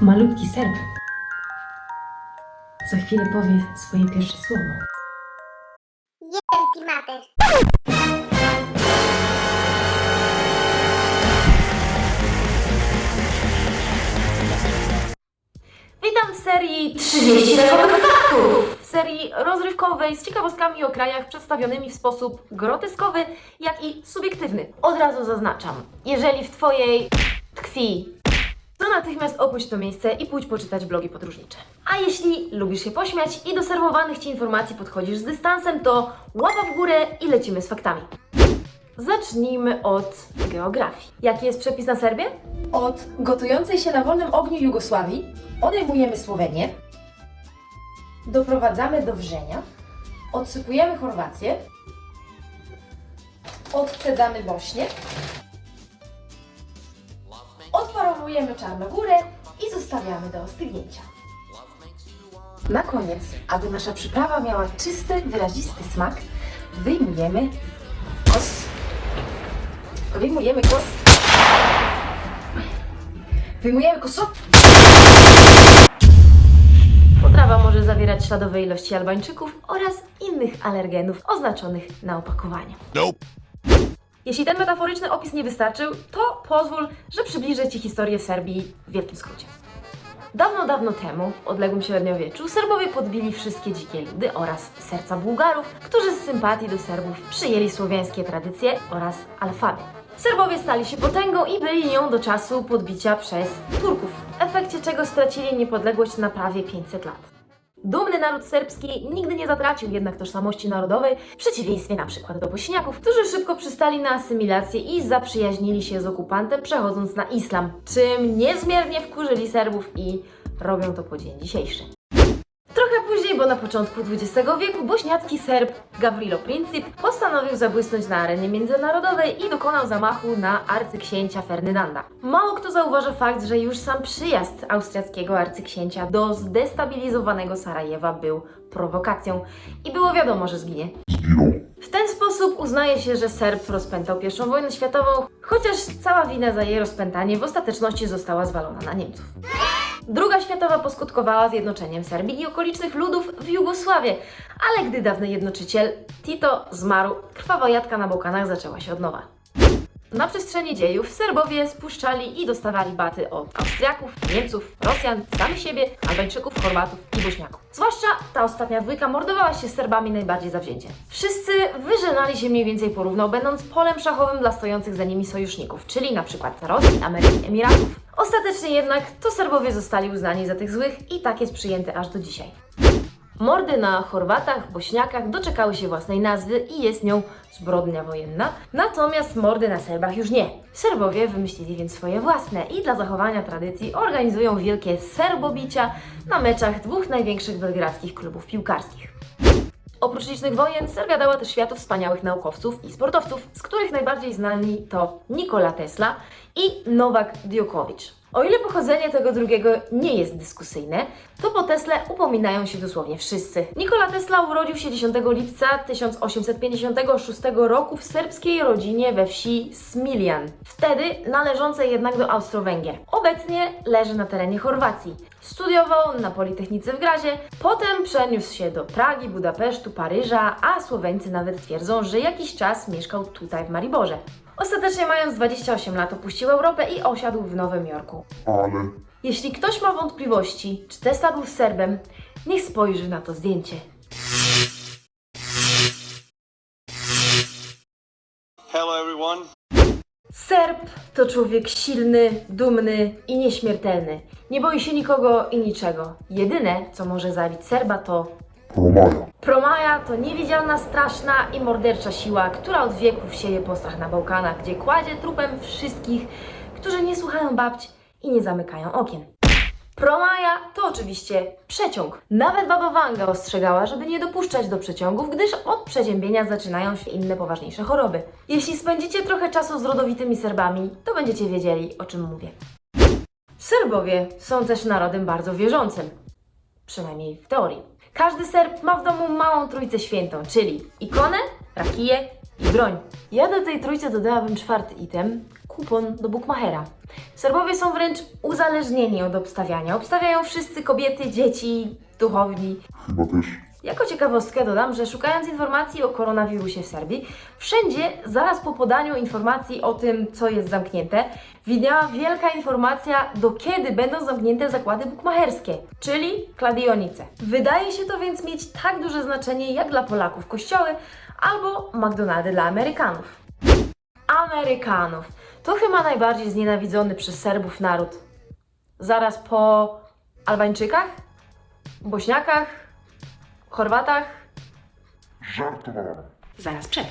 Malutki Serb. Za chwilę powie swoje pierwsze słowo. Mater. Witam w serii 30 lewowych faktów! W serii rozrywkowej z ciekawostkami o krajach przedstawionymi w sposób groteskowy, jak i subiektywny. Od razu zaznaczam, jeżeli w Twojej tkwi, natychmiast opuść to miejsce i pójdź poczytać blogi podróżnicze. A jeśli lubisz się pośmiać i do serwowanych Ci informacji podchodzisz z dystansem, to łapa w górę i lecimy z faktami. Zacznijmy od geografii. Jaki jest przepis na Serbię? Od gotującej się na wolnym ogniu Jugosławii odejmujemy Słowenię, doprowadzamy do wrzenia, odsypujemy Chorwację, odcedzamy Bośnię, odparowujemy Czarnogórę i zostawiamy do ostygnięcia. Na koniec, aby nasza przyprawa miała czysty, wyrazisty smak, wyjmujemy kos. Wyjmujemy kos. Wyjmujemy koso. Potrawa może zawierać śladowe ilości albańczyków oraz innych alergenów oznaczonych na opakowaniu. Jeśli ten metaforyczny opis nie wystarczył, to pozwól, że przybliżę Ci historię Serbii w wielkim skrócie. Dawno, dawno temu, w odległym średniowieczu, Serbowie podbili wszystkie dzikie ludy oraz serca Bułgarów, którzy z sympatii do Serbów przyjęli słowiańskie tradycje oraz alfabet. Serbowie stali się potęgą i byli nią do czasu podbicia przez Turków, w efekcie czego stracili niepodległość na prawie 500 lat. Dumny naród serbski nigdy nie zatracił jednak tożsamości narodowej, w przeciwieństwie na przykład do Bośniaków, którzy szybko przystali na asymilację i zaprzyjaźnili się z okupantem, przechodząc na islam, czym niezmiernie wkurzyli Serbów i robią to po dzień dzisiejszy. Bo na początku XX wieku, bośniacki Serb Gavrilo Princip postanowił zabłysnąć na arenie międzynarodowej i dokonał zamachu na arcyksięcia Ferdynanda. Mało kto zauważa fakt, że już sam przyjazd austriackiego arcyksięcia do zdestabilizowanego Sarajewa był prowokacją i było wiadomo, że zginie. W ten sposób uznaje się, że Serb rozpętał I wojnę światową, chociaż cała wina za jej rozpętanie w ostateczności została zwalona na Niemców. Druga światowa poskutkowała zjednoczeniem Serbii i okolicznych ludów w Jugosławie, ale gdy dawny jednoczyciel Tito zmarł, krwawa jadka na Bałkanach zaczęła się od nowa. Na przestrzeni dziejów Serbowie spuszczali i dostawali baty od Austriaków, Niemców, Rosjan, samych siebie, Albańczyków, Chorwatów i Bośniaków. Zwłaszcza ta ostatnia dwójka mordowała się z Serbami najbardziej zawzięcie. Wszyscy wyżynali się mniej więcej porówno, będąc polem szachowym dla stojących za nimi sojuszników, czyli na przykład Rosji, Ameryki, Emiratów. Ostatecznie jednak to Serbowie zostali uznani za tych złych i tak jest przyjęte aż do dzisiaj. Mordy na Chorwatach, Bośniakach doczekały się własnej nazwy i jest nią zbrodnia wojenna, natomiast mordy na Serbach już nie. Serbowie wymyślili więc swoje własne i dla zachowania tradycji organizują wielkie serbobicia na meczach dwóch największych belgradzkich klubów piłkarskich. Oprócz licznych wojen, Serbia dała też światu wspaniałych naukowców i sportowców, z których najbardziej znani to Nikola Tesla i Nowak Djokovic. O ile pochodzenie tego drugiego nie jest dyskusyjne, to po Tesle upominają się dosłownie wszyscy. Nikola Tesla urodził się 10 lipca 1856 roku w serbskiej rodzinie we wsi Smiljan, wtedy należącej jednak do Austro-Węgier. Obecnie leży na terenie Chorwacji. Studiował na Politechnice w Grazie, potem przeniósł się do Pragi, Budapesztu, Paryża, a Słoweńcy nawet twierdzą, że jakiś czas mieszkał tutaj w Mariborze. Ostatecznie mając 28 lat opuścił Europę i osiadł w Nowym Jorku. ale Jeśli ktoś ma wątpliwości, czy Tesla był Serbem, niech spojrzy na to zdjęcie. Hello, everyone. Serb to człowiek silny, dumny i nieśmiertelny. Nie boi się nikogo i niczego. Jedyne, co może zabić Serba, to Romaja. Promaja to niewidzialna, straszna i mordercza siła, która od wieków sieje postrach na Bałkanach, gdzie kładzie trupem wszystkich, którzy nie słuchają babć i nie zamykają okien. Promaja to oczywiście przeciąg. Nawet baba Wanga ostrzegała, żeby nie dopuszczać do przeciągów, gdyż od przeziębienia zaczynają się inne poważniejsze choroby. Jeśli spędzicie trochę czasu z rodowitymi Serbami, to będziecie wiedzieli, o czym mówię. Serbowie są też narodem bardzo wierzącym. Przynajmniej w teorii. Każdy Serb ma w domu małą trójcę świętą, czyli ikonę, rakiję i broń. Ja do tej trójcy dodałabym czwarty item, kupon do Bukmachera. Serbowie są wręcz uzależnieni od obstawiania. Obstawiają wszyscy kobiety, dzieci, duchowni. Chyba też. Jako ciekawostkę dodam, że szukając informacji o koronawirusie w Serbii, wszędzie zaraz po podaniu informacji o tym, co jest zamknięte, widniała wielka informacja, do kiedy będą zamknięte zakłady bukmacherskie, czyli kladionice. Wydaje się to więc mieć tak duże znaczenie jak dla Polaków kościoły albo McDonaldy dla Amerykanów. Amerykanów. To chyba najbardziej znienawidzony przez Serbów naród. Zaraz po Albańczykach, Bośniakach, Chorwatach, Żartowałam. zaraz przed.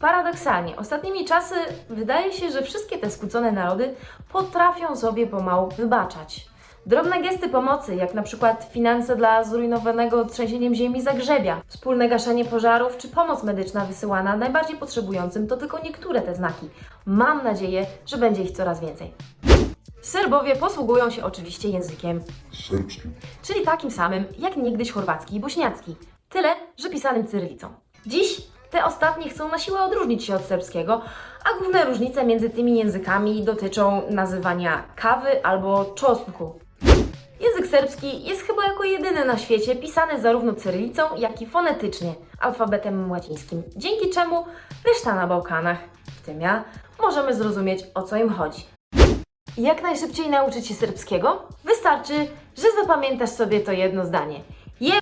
Paradoksalnie, ostatnimi czasy wydaje się, że wszystkie te skłócone narody potrafią sobie pomału wybaczać. Drobne gesty pomocy, jak na przykład finanse dla zrujnowanego trzęsieniem ziemi Zagrzebia, wspólne gaszenie pożarów czy pomoc medyczna wysyłana najbardziej potrzebującym, to tylko niektóre te znaki. Mam nadzieję, że będzie ich coraz więcej. Serbowie posługują się oczywiście językiem Serbski. czyli takim samym jak niegdyś chorwacki i bośniacki. Tyle, że pisanym cyrylicą. Dziś te ostatnie chcą na siłę odróżnić się od serbskiego, a główne różnice między tymi językami dotyczą nazywania kawy albo czosnku. Język serbski jest chyba jako jedyny na świecie pisany zarówno cyrylicą, jak i fonetycznie, alfabetem łacińskim, dzięki czemu reszta na Bałkanach, w tym ja, możemy zrozumieć o co im chodzi. Jak najszybciej nauczyć się serbskiego? Wystarczy, że zapamiętasz sobie to jedno zdanie. Je...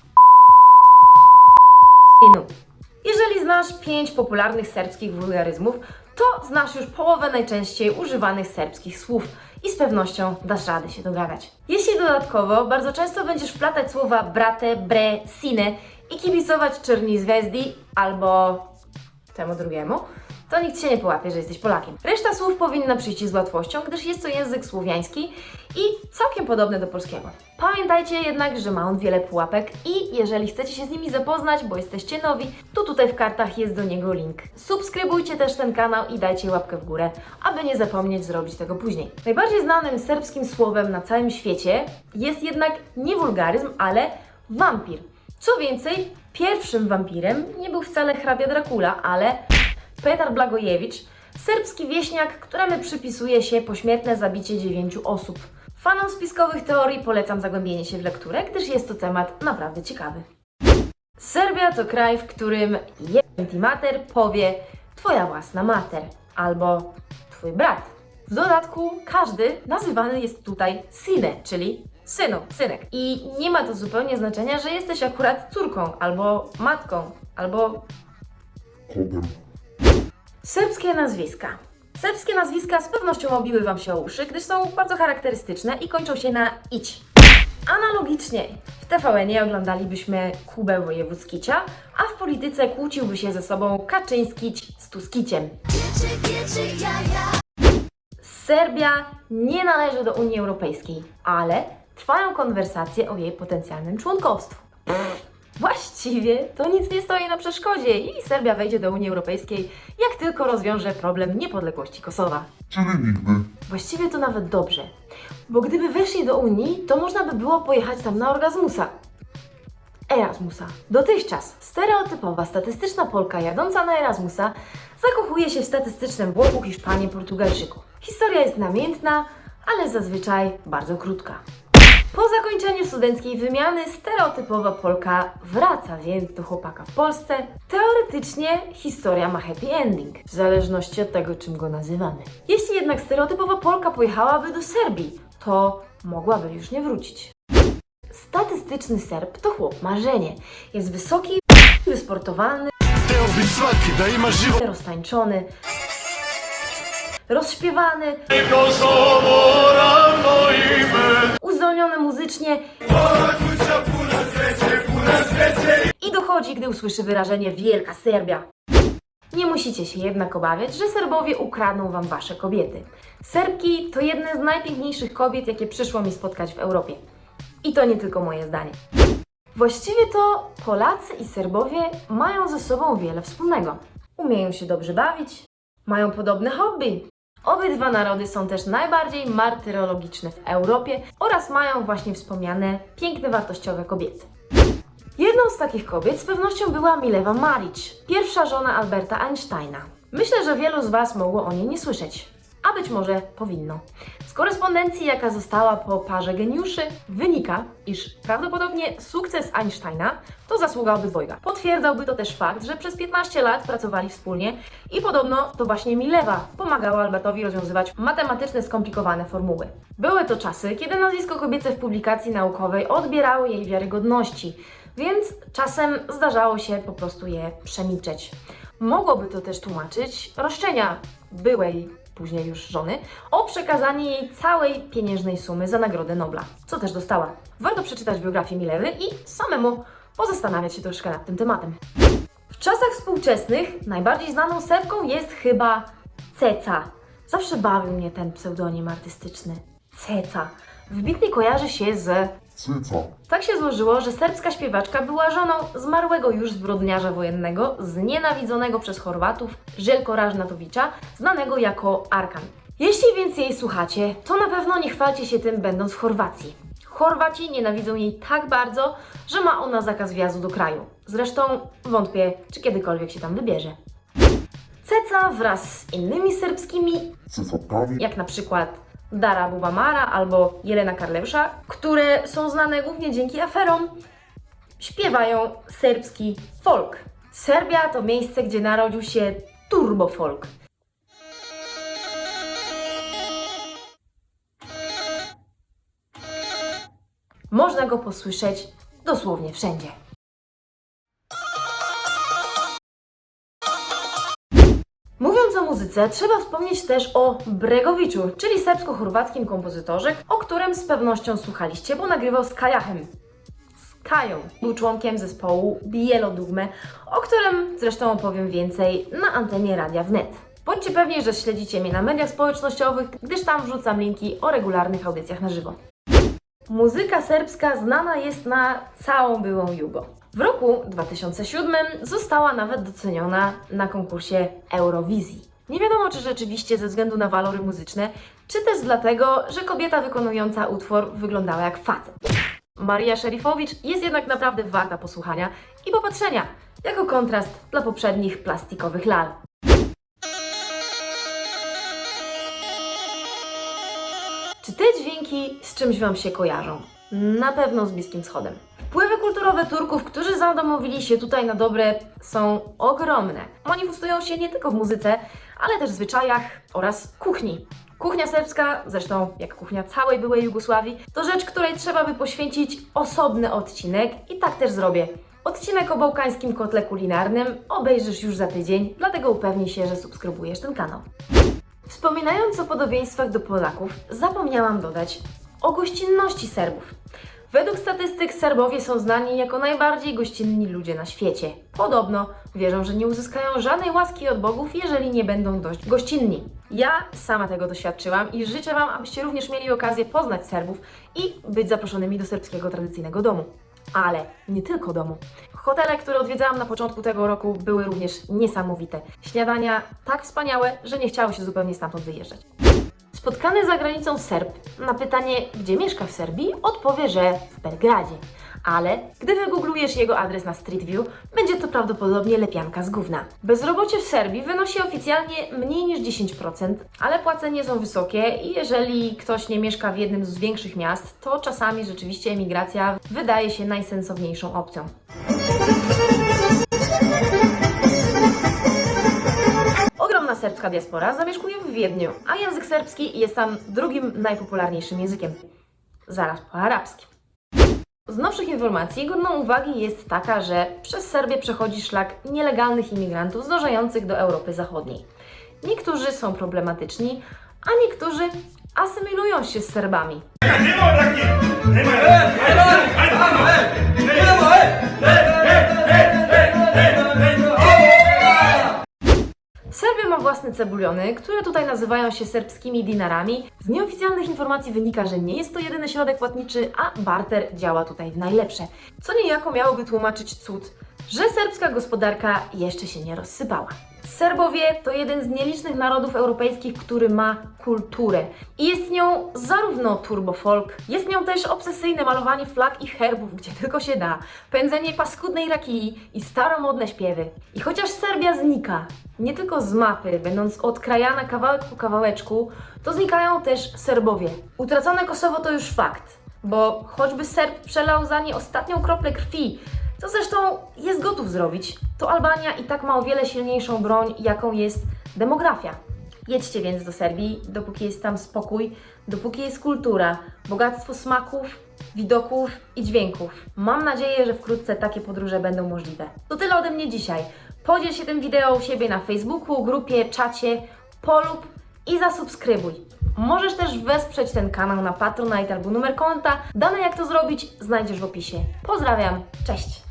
Jeżeli znasz pięć popularnych serbskich wulgaryzmów, to znasz już połowę najczęściej używanych serbskich słów i z pewnością dasz radę się dogadać. Jeśli dodatkowo bardzo często będziesz wplatać słowa brate, bre, sine i kibicować Czerni Zvezdi albo temu drugiemu, to nikt się nie połapie, że jesteś Polakiem. Reszta słów powinna przyjść z łatwością, gdyż jest to język słowiański i całkiem podobny do polskiego. Pamiętajcie jednak, że ma on wiele pułapek i jeżeli chcecie się z nimi zapoznać, bo jesteście nowi, to tutaj w kartach jest do niego link. Subskrybujcie też ten kanał i dajcie łapkę w górę, aby nie zapomnieć zrobić tego później. Najbardziej znanym serbskim słowem na całym świecie jest jednak nie wulgaryzm, ale wampir. Co więcej, pierwszym wampirem nie był wcale hrabia Dracula, ale Petar Blagojewicz, serbski wieśniak, któremu przypisuje się pośmiertne zabicie dziewięciu osób. Fanom spiskowych teorii polecam zagłębienie się w lekturę, gdyż jest to temat naprawdę ciekawy. Serbia to kraj, w którym jeden mater powie twoja własna mater albo twój brat. W dodatku każdy nazywany jest tutaj sine, czyli synu, synek. I nie ma to zupełnie znaczenia, że jesteś akurat córką albo matką albo Kodem. Serbskie nazwiska. Serbskie nazwiska z pewnością obiły Wam się o uszy, gdyż są bardzo charakterystyczne i kończą się na ić. Analogicznie w TVN-ie oglądalibyśmy Kubę Wojewódzkicia, a w polityce kłóciłby się ze sobą Kaczyńskić z Tuskiciem. Serbia nie należy do Unii Europejskiej, ale trwają konwersacje o jej potencjalnym członkostwu. Właściwie to nic nie stoi na przeszkodzie i Serbia wejdzie do Unii Europejskiej, jak tylko rozwiąże problem niepodległości Kosowa. Czyli nigdy. Właściwie to nawet dobrze, bo gdyby weszli do Unii, to można by było pojechać tam na Orgazmusa. Erasmusa. Dotychczas stereotypowa, statystyczna Polka jadąca na Erasmusa zakochuje się w statystycznym Włochu, Hiszpanii, Portugalczyku. Historia jest namiętna, ale zazwyczaj bardzo krótka. Po zakończeniu studenckiej wymiany stereotypowa Polka wraca więc do chłopaka w Polsce. Teoretycznie historia ma happy ending, w zależności od tego, czym go nazywamy. Jeśli jednak stereotypowa Polka pojechałaby do Serbii, to mogłaby już nie wrócić. Statystyczny Serb to chłop marzenie. Jest wysoki, wysportowany, roztańczony, rozśpiewany, uzdolniony muzycznie i dochodzi, gdy usłyszy wyrażenie Wielka Serbia. Nie musicie się jednak obawiać, że Serbowie ukradną wam wasze kobiety. Serbki to jedne z najpiękniejszych kobiet, jakie przyszło mi spotkać w Europie. I to nie tylko moje zdanie. Właściwie to Polacy i Serbowie mają ze sobą wiele wspólnego. Umieją się dobrze bawić, mają podobne hobby. Obydwa narody są też najbardziej martyrologiczne w Europie oraz mają właśnie wspomniane piękne, wartościowe kobiety. Jedną z takich kobiet z pewnością była Milewa Maric, pierwsza żona Alberta Einsteina. Myślę, że wielu z Was mogło o niej nie słyszeć. a być może powinno. Korespondencji, jaka została po parze geniuszy, wynika, iż prawdopodobnie sukces Einsteina to zasługa obydwojga. Potwierdzałby to też fakt, że przez 15 lat pracowali wspólnie i podobno to właśnie Milewa pomagała Albertowi rozwiązywać matematyczne skomplikowane formuły. Były to czasy, kiedy nazwisko kobiece w publikacji naukowej odbierało jej wiarygodności, więc czasem zdarzało się po prostu je przemilczeć. Mogłoby to też tłumaczyć roszczenia byłej, później już żony, o przekazanie jej całej pieniężnej sumy za Nagrodę Nobla, co też dostała. Warto przeczytać biografię Milewy i samemu pozastanawiać się troszkę nad tym tematem. W czasach współczesnych najbardziej znaną Serbką jest chyba Ceca. Zawsze bawił mnie ten pseudonim artystyczny. Ceca. Wybitnie kojarzy się z Cyca. tak się złożyło, że serbska śpiewaczka była żoną zmarłego już zbrodniarza wojennego, znienawidzonego przez Chorwatów, Żeljko Rażnatowicza, znanego jako Arkan. Jeśli więc jej słuchacie, to na pewno nie chwalcie się tym będąc w Chorwacji. Chorwaci nienawidzą jej tak bardzo, że ma ona zakaz wjazdu do kraju. Zresztą wątpię, czy kiedykolwiek się tam wybierze. Ceca wraz z innymi serbskimi jak na przykład Dara Bubamara albo Jelena Karlewsza, które są znane głównie dzięki aferom, śpiewają serbski folk. Serbia to miejsce, gdzie narodził się turbo folk. Można go posłyszeć dosłownie wszędzie. Muzyce, trzeba wspomnieć też o Bregowiczu, czyli serbsko-chorwackim kompozytorze, o którym z pewnością słuchaliście, bo nagrywał z Kajahem. Z Kają. Był członkiem zespołu Bielo Dugme, o którym zresztą opowiem więcej na antenie Radia Wnet. Bądźcie pewni, że śledzicie mnie na mediach społecznościowych, gdyż tam wrzucam linki o regularnych audycjach na żywo. Muzyka serbska znana jest na całą byłą Jugo. W roku 2007 została nawet doceniona na konkursie Eurowizji. Nie wiadomo, czy rzeczywiście ze względu na walory muzyczne, czy też dlatego, że kobieta wykonująca utwór wyglądała jak facet. Maria Szerifowicz jest jednak naprawdę warta posłuchania i popatrzenia, jako kontrast dla poprzednich plastikowych lal. Czy te dźwięki z czymś Wam się kojarzą? Na pewno z Bliskim Wschodem. Wpływy kulturowe Turków, którzy zadomowili się tutaj na dobre, są ogromne. Manifestują się nie tylko w muzyce, ale też zwyczajach oraz kuchni. Kuchnia serbska, zresztą jak kuchnia całej byłej Jugosławii, to rzecz, której trzeba by poświęcić osobny odcinek i tak też zrobię. Odcinek o bałkańskim kotle kulinarnym obejrzysz już za tydzień, dlatego upewnij się, że subskrybujesz ten kanał. Wspominając o podobieństwach do Polaków, zapomniałam dodać o gościnności Serbów. Według statystyk Serbowie są znani jako najbardziej gościnni ludzie na świecie. Podobno wierzą, że nie uzyskają żadnej łaski od bogów, jeżeli nie będą dość gościnni. Ja sama tego doświadczyłam i życzę Wam, abyście również mieli okazję poznać Serbów i być zaproszonymi do serbskiego tradycyjnego domu. Ale nie tylko domu. Hotele, które odwiedzałam na początku tego roku, były również niesamowite. Śniadania tak wspaniałe, że nie chciało się zupełnie stamtąd wyjeżdżać. Spotkany za granicą Serb na pytanie, gdzie mieszka w Serbii, odpowie, że w Belgradzie. Ale gdy wygooglujesz jego adres na Street View, będzie to prawdopodobnie lepianka z gówna. Bezrobocie w Serbii wynosi oficjalnie mniej niż 10%, ale płacenie są wysokie i jeżeli ktoś nie mieszka w jednym z większych miast, to czasami rzeczywiście emigracja wydaje się najsensowniejszą opcją. Serbska diaspora zamieszkuje w Wiedniu, a język serbski jest tam drugim najpopularniejszym językiem. Zaraz po arabskim. Z nowszych informacji godną uwagi jest taka, że przez Serbię przechodzi szlak nielegalnych imigrantów zdążających do Europy Zachodniej. Niektórzy są problematyczni, a niektórzy asymilują się z Serbami. Serbia ma własne cebuliony, które tutaj nazywają się serbskimi dinarami. Z nieoficjalnych informacji wynika, że nie jest to jedyny środek płatniczy, a barter działa tutaj w najlepsze. Co niejako miałoby tłumaczyć cud, że serbska gospodarka jeszcze się nie rozsypała. Serbowie to jeden z nielicznych narodów europejskich, który ma kulturę. I jest nią zarówno turbofolk, jest nią też obsesyjne malowanie flag i herbów, gdzie tylko się da, pędzenie paskudnej rakii i staromodne śpiewy. I chociaż Serbia znika, nie tylko z mapy, będąc odkrajana kawałek po kawałeczku, to znikają też Serbowie. Utracone Kosowo to już fakt, bo choćby Serb przelał za nie ostatnią kroplę krwi, co zresztą jest gotów zrobić, to Albania i tak ma o wiele silniejszą broń, jaką jest demografia. Jedźcie więc do Serbii, dopóki jest tam spokój, dopóki jest kultura, bogactwo smaków, widoków i dźwięków. Mam nadzieję, że wkrótce takie podróże będą możliwe. To tyle ode mnie dzisiaj. Podziel się tym wideo u siebie na Facebooku, grupie, czacie, polub i zasubskrybuj. Możesz też wesprzeć ten kanał na Patronite albo numer konta. Dane jak to zrobić znajdziesz w opisie. Pozdrawiam, cześć!